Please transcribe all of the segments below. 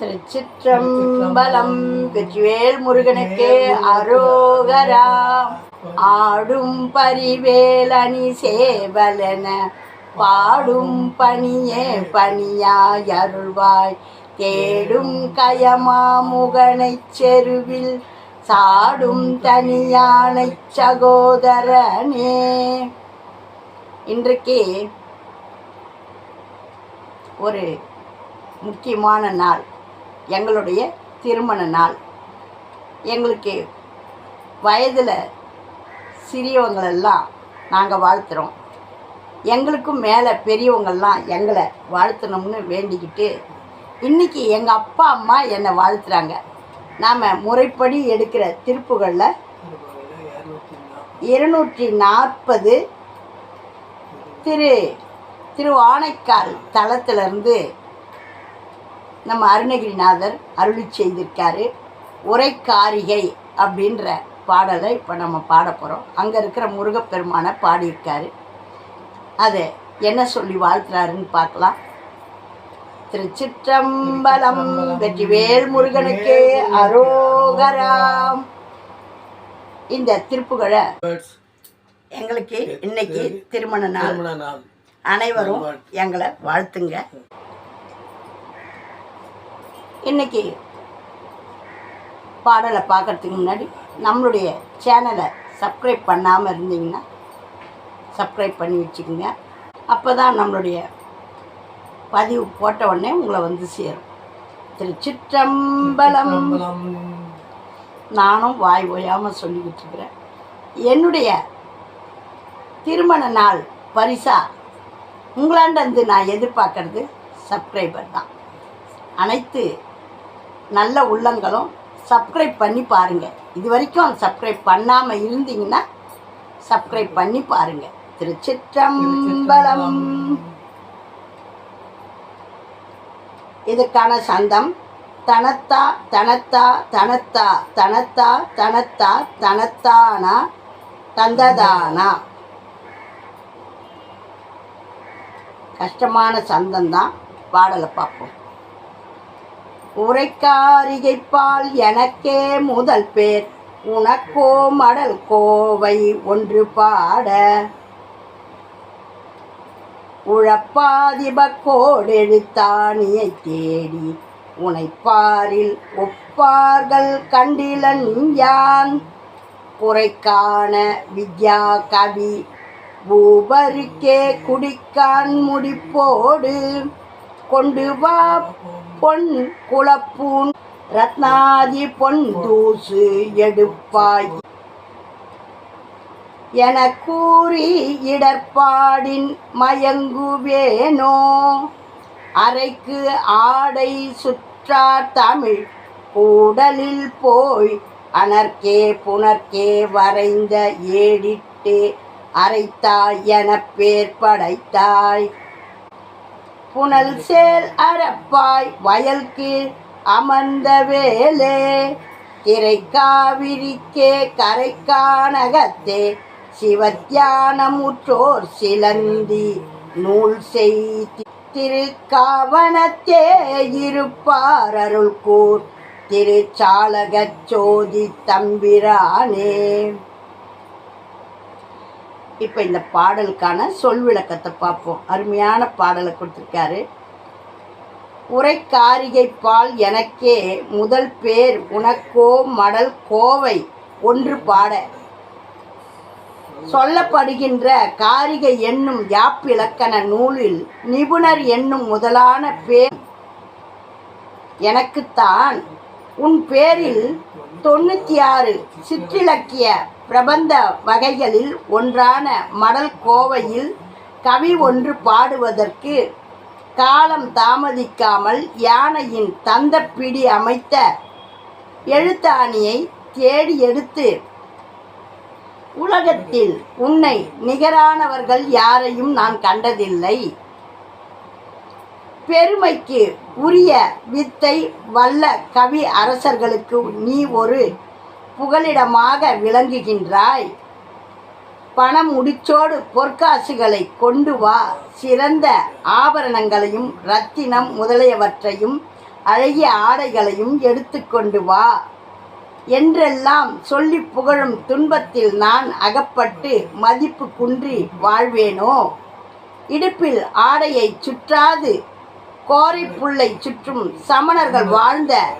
திருச்சிற்றம்பலம் வெற்றிவேல் முருகனுக்கு அரோகரா ஆடும் பரிவேலணி சேவலென பாடும் பணியே பணியாய் அருள்வாய். தேடும் கயமாமுகனைச் செருவில் சாடும் தனியானைச் சகோதரனே. இன்றைக்கு ஒரு முக்கியமான நாள். எங்களுடைய திருமண நாள். எங்களுக்கு வயதில் சிறியவங்களெல்லாம் நாங்கள் வாழ்த்துறோம். எங்களுக்கும் மேலே பெரியவங்கள்லாம் எங்களை வாழ்த்தணும்னு வேண்டிக்கிட்டு இன்றைக்கி எங்கள் அப்பா அம்மா என்னை வாழ்த்துறாங்க. நாம் முறைப்படி எடுக்கிற திருப்புகளில் இருநூற்றி நாற்பது திரு திரு ஆனைக்கால் தளத்திலிருந்து நம்ம அருணகிரிநாதர் அருளி செய்திருக்காரு. உரைக்காரிகை அப்படின்ற பாடலை இப்போ நம்ம பாட போகிறோம் அங்கே இருக்கிற முருகப்பெருமானை பாடியிருக்காரு. அது என்ன சொல்லி வாழ்த்துறாருன்னு பார்க்கலாம். திருச்சிற்றம்பலம் வெற்றிவேல் முருகனுக்கு அரோகராம். இந்த திருப்புகழை எங்களுக்கு இன்னைக்கு திருமண நாள். திருமண நாள். அனைவரும் எங்களை வாழ்த்துங்க. இன்னைக்கு பாடலை பார்க்கறதுக்கு முன்னாடி நம்மளுடைய சேனலை சப்ஸ்கிரைப் பண்ணாமல் இருந்தீங்கன்னா சப்ஸ்கிரைப் பண்ணி வச்சுக்கோங்க. அப்போ தான் நம்மளுடைய பதிவு போட்ட உடனே உங்களை வந்து சேரும். திருச்சிற்றம்பலம். நானும் வாய் ஓயாமல் சொல்லிக்கிட்டு இருக்கிறேன். என்னுடைய திருமண நாள் பரிசா உங்களாண்ட இருந்து நான் எதிர்பார்க்கறது சப்ஸ்கிரைபர் தான். அனைத்து நல்ல உள்ளங்களும் சப்ஸ்கிரைப் பண்ணி பாருங்கள் இது வரைக்கும் சப்ஸ்கிரைப் பண்ணாமல் இருந்தீங்கன்னா சப்ஸ்கிரைப் பண்ணி பாருங்கள் திருச்சிற்றம்பலம். இதுக்கான சந்தம் தனத்தா தனத்தா தனத்தா தனத்தா தனத்தா தனத்தானா தந்ததானா? கஷ்டமான சந்தம் தான் பாடலை பார்ப்போம். உரைக்காரிகைப்பால் எனக்கே முதல் பேர். உனக்கோ மடல் கோவை ஒன்று பாட. உழப்பாதிபக்கோடு எழுத்தானியை தேடி உனைப்பாரில் ஒப்பார்கள் கண்டிலன் யான் குறைக்கான வித்யா கவி பூபருக்கே குடிக்கான் முடிப்போடு. கொண்டு வா பொன் குளப்பூன் ரத்னாதி பொன் தூசு எடுப்பாய். என கூறி இடர்பாடின் மயங்குவேனோ அறைக்கு ஆடை சுற்றா தமிழ் கூடலில் போய் அனர்க்கே புனர்க்கே வரைந்த ஏடிட்டே அரைத்தாய் என பேர் படைத்தாய். புனல் சேல் அறப்பாய் வயல்க்கு அமர்ந்த வேலே. திரை காவிரிக்கே கரை காணகத்தே சிவத்தியானமுற்றோர் சிலந்தி நூல் செய்தி. திருக்காவனத்தே இருப்பார் அருள் கூர் திருச்சாலகச் சோதி தம்பிரானே. இப்போ இந்த பாடலுக்கான சொல் விளக்கத்தை பார்ப்போம். அருமையான பாடலை கொடுத்துருக்காரு. உரைக்காரிகை பால் எனக்கே முதல் பேர் உனக்கோ மடல் கோவை ஒன்று பாட. சொல்லப்படுகின்ற காரிகை என்னும் யாப்பிலக்கண நூலில் நிபுணர் என்னும் முதலான பேர் எனக்குத்தான். உன் பேரில் தொண்ணூற்றி ஆறு சிற்றிலக்கிய பிரபந்த வகைகளில் ஒன்றான மடல் கோவையில் கவி ஒன்று பாடுவதற்கு காலம் தாமதிக்காமல் யானையின் தந்தப்பிடி அமைத்த எழுத்தாணியை தேடி எடுத்து உலகத்தில் உன்னை நிகரானவர்கள் யாரையும் நான் கண்டதில்லை. பெருமைக்கு உரிய வித்தை வல்ல கவி அரசர்களுக்கு நீ ஒரு புகலிடமாக விளங்குகின்றாய். பணம் முடிச்சோடு பொற்காசுகளை கொண்டு வா. சிறந்த ஆபரணங்களையும் ரத்தினம் முதலியவற்றையும் அழகிய ஆடைகளையும் எடுத்துக்கொண்டு வா. என்றெல்லாம் சொல்லி புகழும் துன்பத்தில் நான் அகப்பட்டு மதிப்பு குன்றி வாழ்வேனோ? இடுப்பில் ஆடையை சுற்றாது கோரை சுற்றும் சமணர்கள் வாழ்ந்த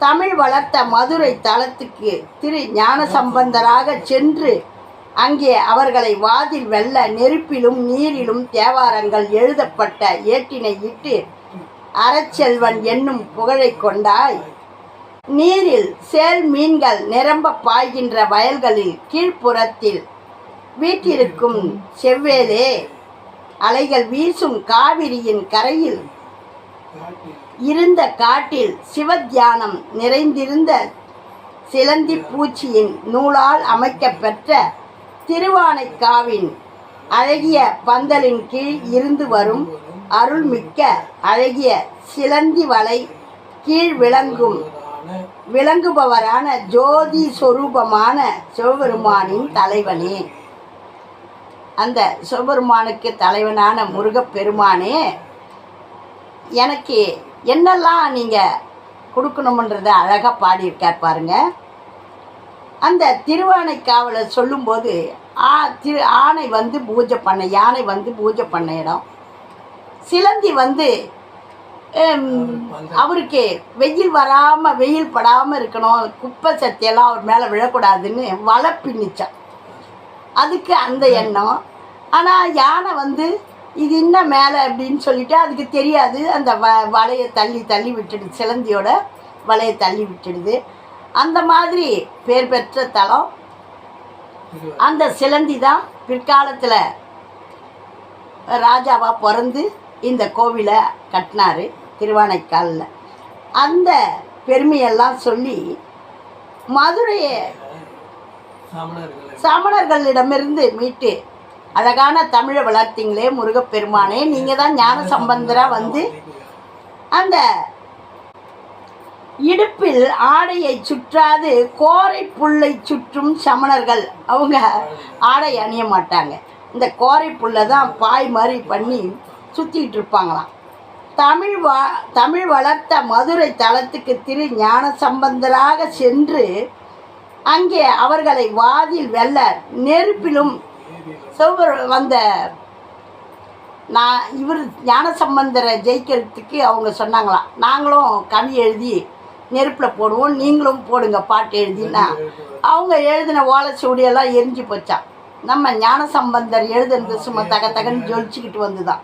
தமிழ் வளர்த்த மதுரை தளத்துக்கு திரு ஞானசம்பந்தராக சென்று அங்கே அவர்களை வாதில் வெல்ல நெருப்பிலும் நீரிலும் தேவாரங்கள் எழுதப்பட்ட ஏட்டினை இட்டு அறச்செல்வன் என்னும் புகழை கொண்டாய். நீரில் சேல் மீன்கள் நிரம்ப பாய்கின்ற வயல்களில் கீழ்ப்புறத்தில் வீட்டிருக்கும் செவ்வேலே அலைகள் வீசும் காவிரியின் கரையில் இருந்த காட்டில் சிவத்தியானம் நிறைந்திருந்த சிலந்தி பூச்சியின் நூலால் அமைக்கப்பெற்ற திருவானைக்காவின் அழகிய பந்தலின் கீழ் இருந்து வரும் அருள்மிக்க அழகிய சிலந்தி வலை கீழ் விளங்கும் விளங்குபவரான ஜோதி சொரூபமான சிவபெருமானின் தலைவனே. அந்த சிவபெருமானுக்கு தலைவனான முருகப்பெருமானே எனக்கு என்னெல்லாம் நீங்கள் கொடுக்கணுமன்றதை அழகாக பாடியிருக்கார் பாருங்க. அந்த திருவானைக்காவலை சொல்லும்போது ஆ திரு ஆணை வந்து பூஜை பண்ண யானை வந்து பூஜை பண்ண இடம். சிலந்தி வந்து அவருக்கு வெயில் வராமல் வெயில் படாமல் இருக்கணும். குப்பை சத்தியெல்லாம் அவர் மேலே விழக்கூடாதுன்னு வலை பின்னிச்சான் அதுக்கு அந்த எண்ணம். ஆனால் யானை வந்து இது இன்னும் மேலே அப்படின்னு சொல்லிட்டு அதுக்கு தெரியாது. அந்த வ வலையை தள்ளி தள்ளி விட்டுடுது சிலந்தியோட வலையை தள்ளி விட்டுடுது. அந்த மாதிரி பேர் பெற்ற தலம் அந்த சிலந்தி தான் பிற்காலத்தில் ராஜாவாக பிறந்து இந்த கோவிலை கட்டினாரு திருவானைக்காலில். அந்த பெருமையெல்லாம் சொல்லி மதுரையை சமணர்களிடமிருந்து மீட்டு அழகான தமிழை வளர்த்தீங்களே முருகப்பெருமானே. நீங்கள் தான் ஞான சம்பந்தராக வந்து அந்த இடுப்பில் ஆடையை சுற்றாது கோரை புல்லை சுற்றும் சமணர்கள். அவங்க ஆடை அணிய மாட்டாங்க. இந்த கோரை புல்லை தான் பாய் மாதிரி பண்ணி சுற்றிக்கிட்டு இருப்பாங்களாம். தமிழ் வா தமிழ் வளர்த்த மதுரை தலத்துக்கு திரு ஞான சம்பந்தராக சென்று அங்கே அவர்களை வாதில் வெல்ல நெருப்பிலும் சிவபெரு வந்த நான் இவர் ஞானசம்பந்தரை ஜெயிக்கிறதுக்கு அவங்க சொன்னாங்களாம். நாங்களும் கவி எழுதி நெருப்பில் போடுவோம். நீங்களும் போடுங்க பாட்டு எழுதினா அவங்க எழுதின ஓலைச்சுவடியெல்லாம் எரிஞ்சு போச்சான் நம்ம ஞானசம்பந்தர் எழுதுனது சும்மா தக தகன்னு ஜொலிச்சுக்கிட்டு வந்துதான்.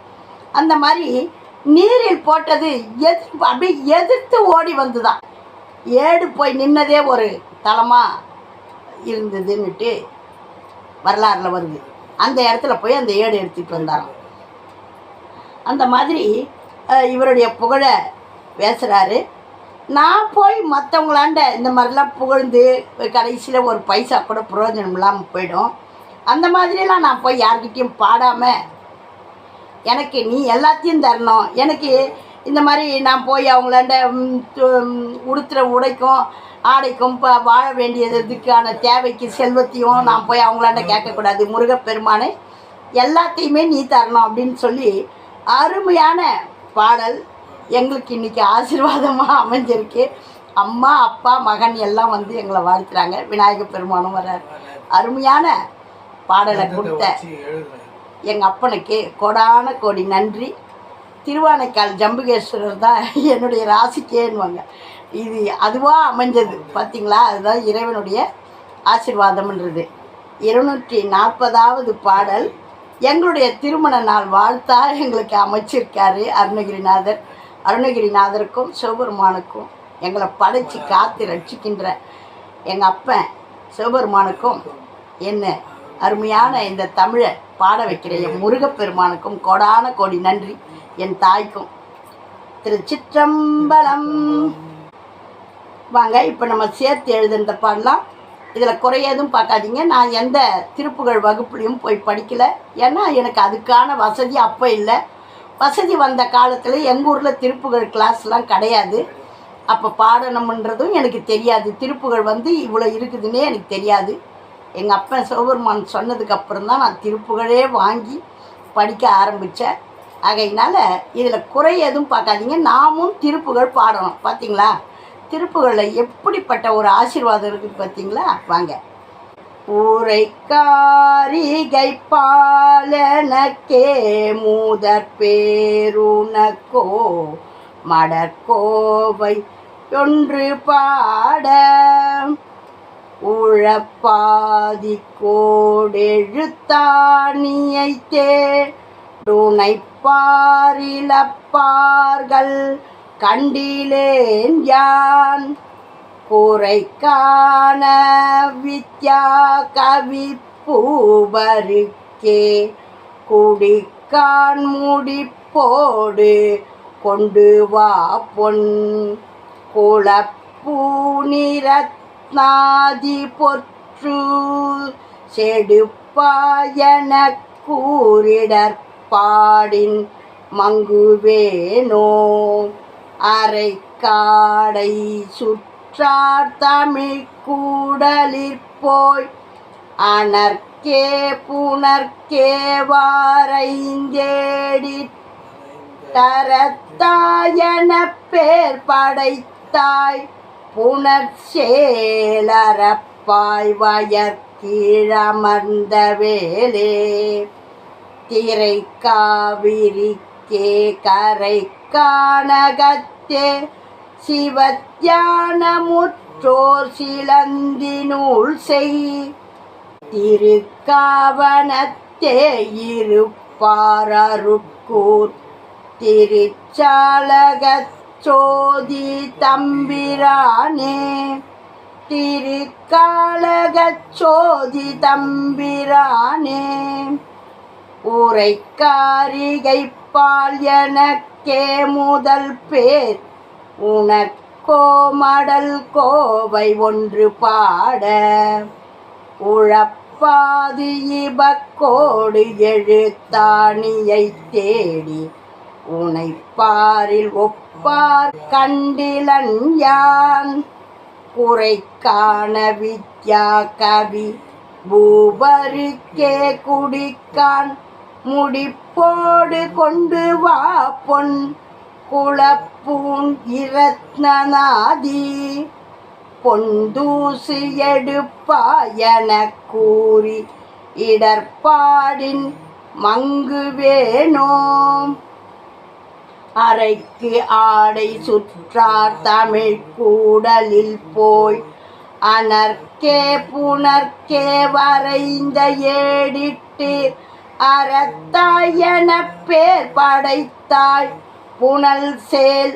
அந்த மாதிரி நீரில் போட்டது எதிர் அப்படியே எதிர்த்து ஓடி வந்துதான். ஏடு போய் நின்னதே ஒரு தலமாக இருந்ததுன்னுட்டு வரலாறில் வருது. அந்த இடத்துல போய் அந்த ஏடு எடுத்துகிட்டு வந்தாராம். அந்த மாதிரி இவருடைய புகழை பேசுகிறாரு நான் போய் மற்றவங்களாண்ட இந்த மாதிரிலாம் புகழ்ந்து கடைசியில் ஒரு பைசா கூட பிரயோஜனம் இல்லாமல் போயிடும். அந்த மாதிரிலாம் நான் போய் யார்கிட்டையும் பாடாமல் எனக்கு நீ எல்லாத்தையும் தரணும். எனக்கு இந்த மாதிரி நான் போய் அவங்களாண்ட உடுத்துற உடைக்கும் ஆடைக்கும் இப்போ வாழ வேண்டியதுக்கான தேவைக்கு செல்வத்தையும் நான் போய் அவங்களாண்ட கேட்கக்கூடாது. முருகப்பெருமானே எல்லாத்தையுமே நீ தரணும் அப்படின்னு சொல்லி அருமையான பாடல் எங்களுக்கு இன்னைக்கு ஆசீர்வாதமாக அமைஞ்சிருக்கு. அம்மா அப்பா மகன் எல்லாம் வந்து எங்களை வாழ்த்துறாங்க. விநாயகர் பெருமானும் வர்றார். அருமையான பாடலை கொடுத்த எங்கள் அப்பனுக்கு கோடான கோடி நன்றி. திருவானைக்கால் ஜம்புகேஸ்வரர் தான் என்னுடைய ராசிக்கேன்னுவாங்க. இது அதுவாக அமைஞ்சது பார்த்தீங்களா அதுதான் இறைவனுடைய ஆசீர்வாதம்ன்றது. இருநூற்றி நாற்பதாவது பாடல் எங்களுடைய திருமண நாள் வாழ்த்தா எங்களுக்கு அமைச்சிருக்காரு அருணகிரிநாதர். அருணகிரிநாதருக்கும் சிவபெருமானுக்கும் எங்களை படைச்சி காத்து ரட்சிக்கின்ற எங்கள் அப்பன் சிவபெருமானுக்கும் என்ன அருமையான இந்த தமிழை பாட வைக்கிற என் முருகப்பெருமானுக்கும் கோடான கோடி நன்றி. என் தாய்க்கும். திருச்சிற்றம்பலம் வாங்க இப்போ நம்ம சேர்த்து எழுதுன்ற பாடலாம். இதில் குறைய எதுவும் பார்க்காதீங்க. நான் எந்த திருப்புகழ் வகுப்புலையும் போய் படிக்கலை. ஏன்னா எனக்கு அதுக்கான வசதி அப்போ இல்லை. வசதி வந்த காலத்தில் எங்கள் ஊரில் திருப்புகழ் கிளாஸ்லாம் கிடையாது. அப்போ பாடணும்ன்றதும் எனக்கு தெரியாது. திருப்புகழ் வந்து இவ்வளோ இருக்குதுன்னே எனக்கு தெரியாது. எங்கள் அப்பன் சிவபெருமான் சொன்னதுக்கு அப்புறம் தான் நான் திருப்புகழே வாங்கி படிக்க ஆரம்பித்தேன் ஆகையினால இதில் குறை எதுவும் பார்க்காதீங்க. நாமும் திருப்புகள் பாடணும். பார்த்தீங்களா திருப்புகளில் எப்படிப்பட்ட ஒரு ஆசீர்வாதம் இருக்குது பார்த்தீங்களா வாங்க. ஊரைக்காரிகை பாலனக்கே மூதற் பேருனக்கோ மடற்கோவை ஒன்று பாட உழப்பாதி கோடெழுத்தாணியை தேடுனை கண்டிலேன் யான்? குறைக்கான வித்யா கவி பூபருக்கே குடிக்கான் முடிப்போடு கொண்டு வா பொன். நாதி பொற்று செடுப்பாயன கூறிடற்பாடின் மங்குவேனோ? அரை காடை சுற்றார் தமிழ் கூடலிற் அனர்க்கே புனர்க்கே வாரைந்தேடி தரத்தாயன பேர் படைத்தாய். புனர்ச்சேலரப்பாய் வயற்கீழமர்ந்த வேலே திரை காவிரிக்கே கரை காணகத்தே சிவத்தியானமுற்றோர் சிலந்தினூல் செய். திருக்காவனத்தே இருப்பாரருக்கூர் திருச்சாலகச் சோதி தம்பிரானே திருக்காலகச் சோதி தம்பிரானே உரைக்காரிகை பால் எனக்கே முதல் பேர். உனக்கோ மடல் கோவை ஒன்று பாட உழப்பாது இபக்கோடு எழுத்தாணியை தேடி உனைப்பாரில் ஒப்ப ஒப்பார் கண்டிலன் யான். குறைக்கான வித்யா கவி. பூபருக்கே குடிக்கான். முடிப்போடு கொண்டு வா பொன். குளப்பூன் இரத்னநாதி. பொந்தூசு எடுப்பாயன கூறி இடர்பாடின் மங்கு வேணோம் அரைக்கு ஆடை சுற்றார் தமிழ் கூடலில் போய் அனர்க்கே புனர்க்கே வரைந்த ஏடிட்டு அறத்தாய் என பேர் படைத்தாய். புனல் சேல்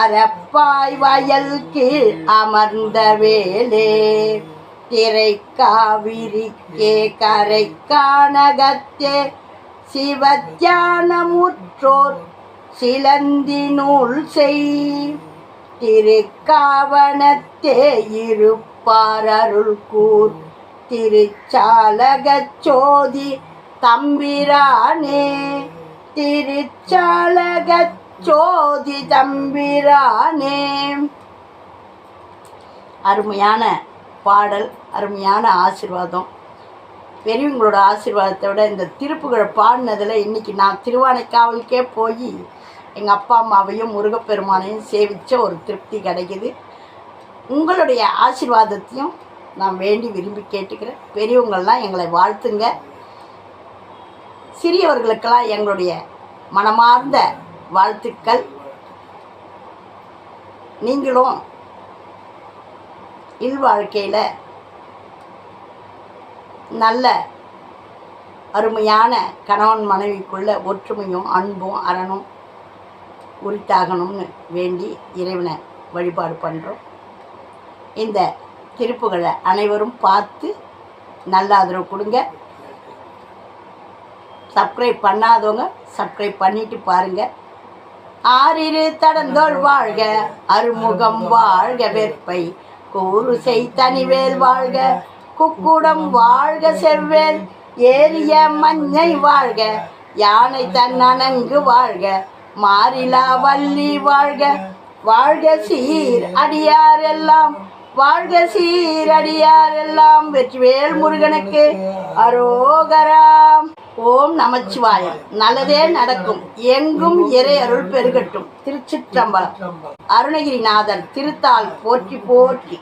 அறப்பாய் வயல் கீழ் அமர்ந்த வேலே. திரை காவிரிக்கே கரை கானகத்தே சிவத்தியானமுற்றோர் சிலந்தினுள் செய். திருக்காவணத்தே இருப்பாரருள் கூர் திருச்சாலகச் சோதி தம்பிரானே. திருச்சாலகச் சோதி தம்பிரானே. அருமையான பாடல் அருமையான ஆசிர்வாதம். பெரியவங்களோட ஆசீர்வாதத்தை விட இந்த திருப்புகளை பாடினதில் இன்றைக்கி நான் திருவானைக்காவலுக்கே போய் எங்கள் அப்பா அம்மாவையும் முருகப்பெருமானையும் சேவித்த ஒரு திருப்தி கிடைக்குது. உங்களுடைய ஆசீர்வாதத்தையும் நான் வேண்டி விரும்பி கேட்டுக்கிறேன். பெரியவங்கள்லாம் எங்களை வாழ்த்துங்க. சிறியவர்களுக்கெல்லாம் எங்களுடைய மனமார்ந்த வாழ்த்துக்கள். நீங்களும் இல்வாழ்க்கையில் நல்ல அருமையான கணவன் மனைவிக்குள்ள ஒற்றுமையும் அன்பும் அறனும் உரித்தாகணும்னு வேண்டி இறைவனை வழிபாடு பண்ணுறோம் இந்த திருப்புகளை அனைவரும் பார்த்து நல்ல ஆதரவு கொடுங்க. சப்ஸ்கிரைப் பண்ணாதவங்க சப்ஸ்கிரைப் பண்ணிட்டு பாருங்க. ஆறிரு தடந்தோள் வாழ்க அருமுகம் வாழ்க வெப்பை கூறு செய் தனிவேல் வாழ்க குக்குடம் வாழ்க செவ்வேல் ஏரிய மஞ்சை வாழ்க யானை தன் அணங்கு வாழ்க மாறிலா வள்ளி வாழ்க. வாழ்க சீர் அடியாரெல்லாம். வாழ்க சீர் வெற்றி வெற்றிவேல் முருகனுக்கு அரோகராம். ஓம் நமச்சிவாயம் நல்லதே நடக்கும். எங்கும் இறை அருள் பெருகட்டும். திருச்சிற்றம்பலம். அருணகிரிநாதன் திருத்தால் போற்றி போற்றி.